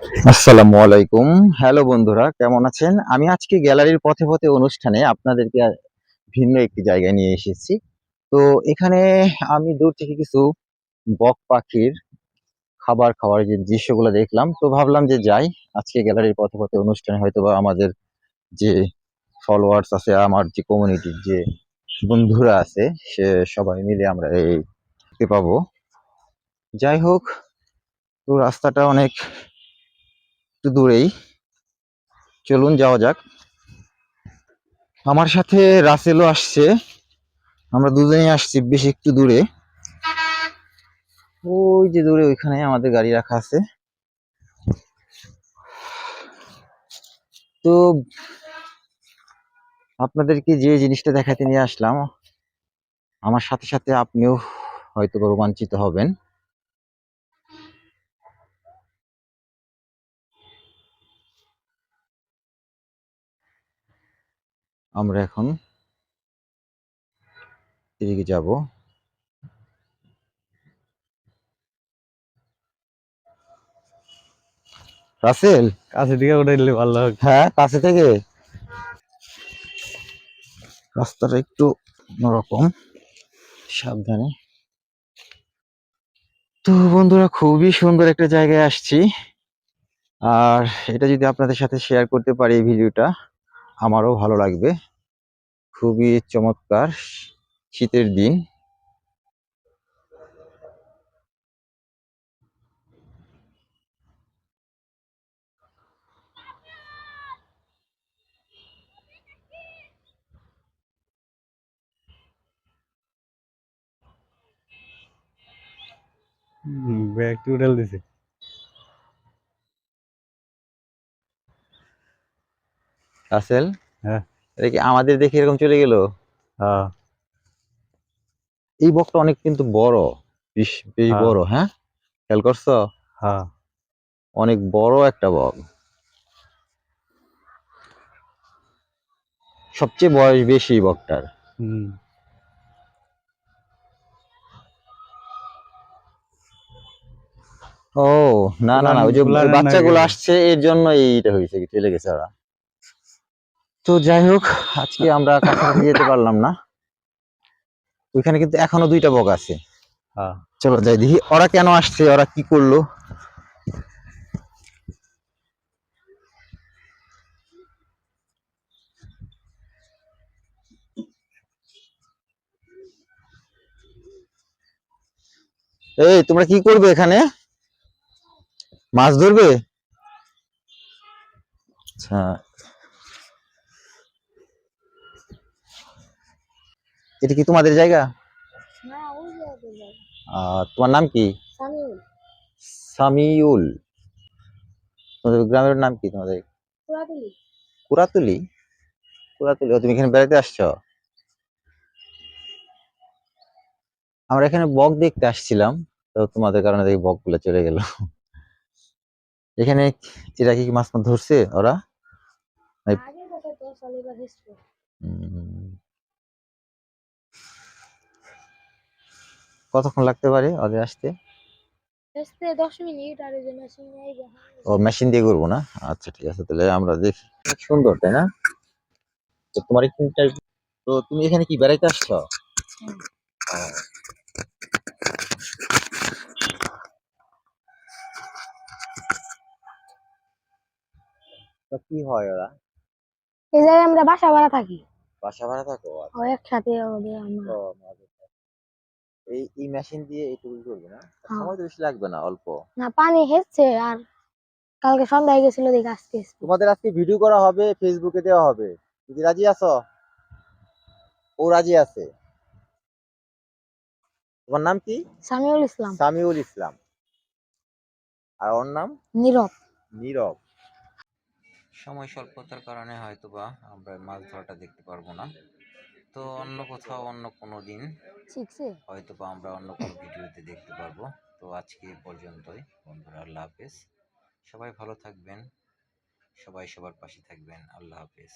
আসসালামু আলাইকুম। হ্যালো বন্ধুরা, কেমন আছেন? আমি আজকে গ্যালারির পথে পথে অনুষ্ঠানে আপনাদেরকে ভিন্ন একটি জায়গায় নিয়ে এসেছি। তো এখানে আমি দূর থেকে কিছু বক পাখির খাবার খাওয়ার যে দৃশ্যগুলো দেখলাম, তো ভাবলাম যে যাই, আজকে গ্যালারির পথে পথে অনুষ্ঠানে হয়তো বা আমাদের যে ফলোয়ার্স আছে, আমার যে কমিউনিটির যে বন্ধুরা আছে, সে সবাই মিলে আমরা এই পাবো। যাই হোক, তো রাস্তাটা অনেক একটু দূরেই। চলুন, যাওয়া যাক। আমার সাথে রাসেলও আসছে। আমরা দুজনেই আসছি বেশ একটু দূরে। ওই যে দূরে ওইখানে আমাদের গাড়ি রাখা আছে। তো আপনাদেরকে যে জিনিসটা দেখাতে নিয়ে আসলাম, আমার সাথে সাথে আপনিও হয়তো রোমাঞ্চিত হবেন। আমরা এখন এদিকে যাব। রাসেল? কাছে দিকে উঠে দিলে ভালো হ্যাঁ কাছে থেকে? রাস্তাটা একটু অন্যরকম। সাবধানে। তো বন্ধুরা খুবই সুন্দর একটা জায়গায় আসছি। আর এটা যদি আপনাদের সাথে শেয়ার করতে পারি এই ভিডিওটা আমারও ভালো লাগবে। খুবই চমৎকার শীতের দিন। ব্যাগটি উঠে দিছে রাসেল? হ্যাঁ। এটা কি আমাদের দেখে এরকম চলে গেল? হ্যাঁ। এই বকটা অনেক কিন্তু বড় বেশ বেশ হ্যাঁ। বড় হ্যাঁ? খেয়াল করছ? হ্যাঁ। অনেক বড় একটা বক সবচেয়ে বয়স বেশি এই বকটার হুম। ও না না না ওই যে বাচ্চাগুলো আসছে এর জন্য এইটা হয়েছে চলে গেছে ওরা। তো যাই হোক আজকে আমরা কাছাকাছি যেতে পারলাম না। ওইখানে কিন্তু এখনও দুইটা বক আছে। হ্যাঁ। চলো যাই দেখি ওরা কেন আসছে ওরা কি করল? এই তোমরা কি করবে এখানে? মাছ ধরবে? আচ্ছা এটা কি তোমাদের জায়গা? তোমার নাম কি? সামিউল। তোমাদের গ্রামের নাম কি তোমাদের? কুরাতুলি। কুরাতুলি? ও তুমি এখানে বেড়াতে আসছো? আমরা এখানে বক দেখতে আসছিলাম তো তোমাদের কারণে দেখি বকগুলো চলে গেল। এখানে এরা কি মাছ মাছ ধরছে ওরা? কতক্ষণ লাগতে পারে ওদের আসতে? আসতে দশ মিনিট আর এই যে মেশিন ও মেশিন দিয়ে করব না? আচ্ছা ঠিক আছে তাহলে আমরা দেখি। সুন্দর তাই না? তো তোমার এখানটাই তো তুমি এখানে কি বেড়াইতে আসছো? তো কি হয় ওরা? এই জায়গায় আমরা বাসা ভাড়া থাকি। বাসা ভাড়া থাকো? ও একসাথে ওদের আমরা। এই এই মেশিন দিয়ে এইটুকু করবে না? হ্যাঁ। সময় তো বেশি লাগবে না অল্প। না পানি হেসছে আর কালকে সন্ধ্যায় গেছিল দেখে আজকে। তোমাদের আজকে ভিডিও করা হবে ফেসবুকে দেওয়া হবে। তুমি রাজি আছো? ও রাজি আছে। তোমার নাম কি? সামিউল ইসলাম। সামিউল ইসলাম। আর ওর নাম? নীরব। নীরব। সময় স্বল্পতার কারণে হয়তোবা আমরা মাছ ধরাটা দেখতে পারব না। তো অন্য কোথাও অন্য কোনো দিন হয়তো বা আমরা অন্য কোনো ভিডিওতে দেখতে পারব। তো আজকে পর্যন্তই বন্ধুরা আল্লাহ হাফেজ। সবাই ভালো থাকবেন সবাই সবার পাশে থাকবেন আল্লাহ হাফেজ।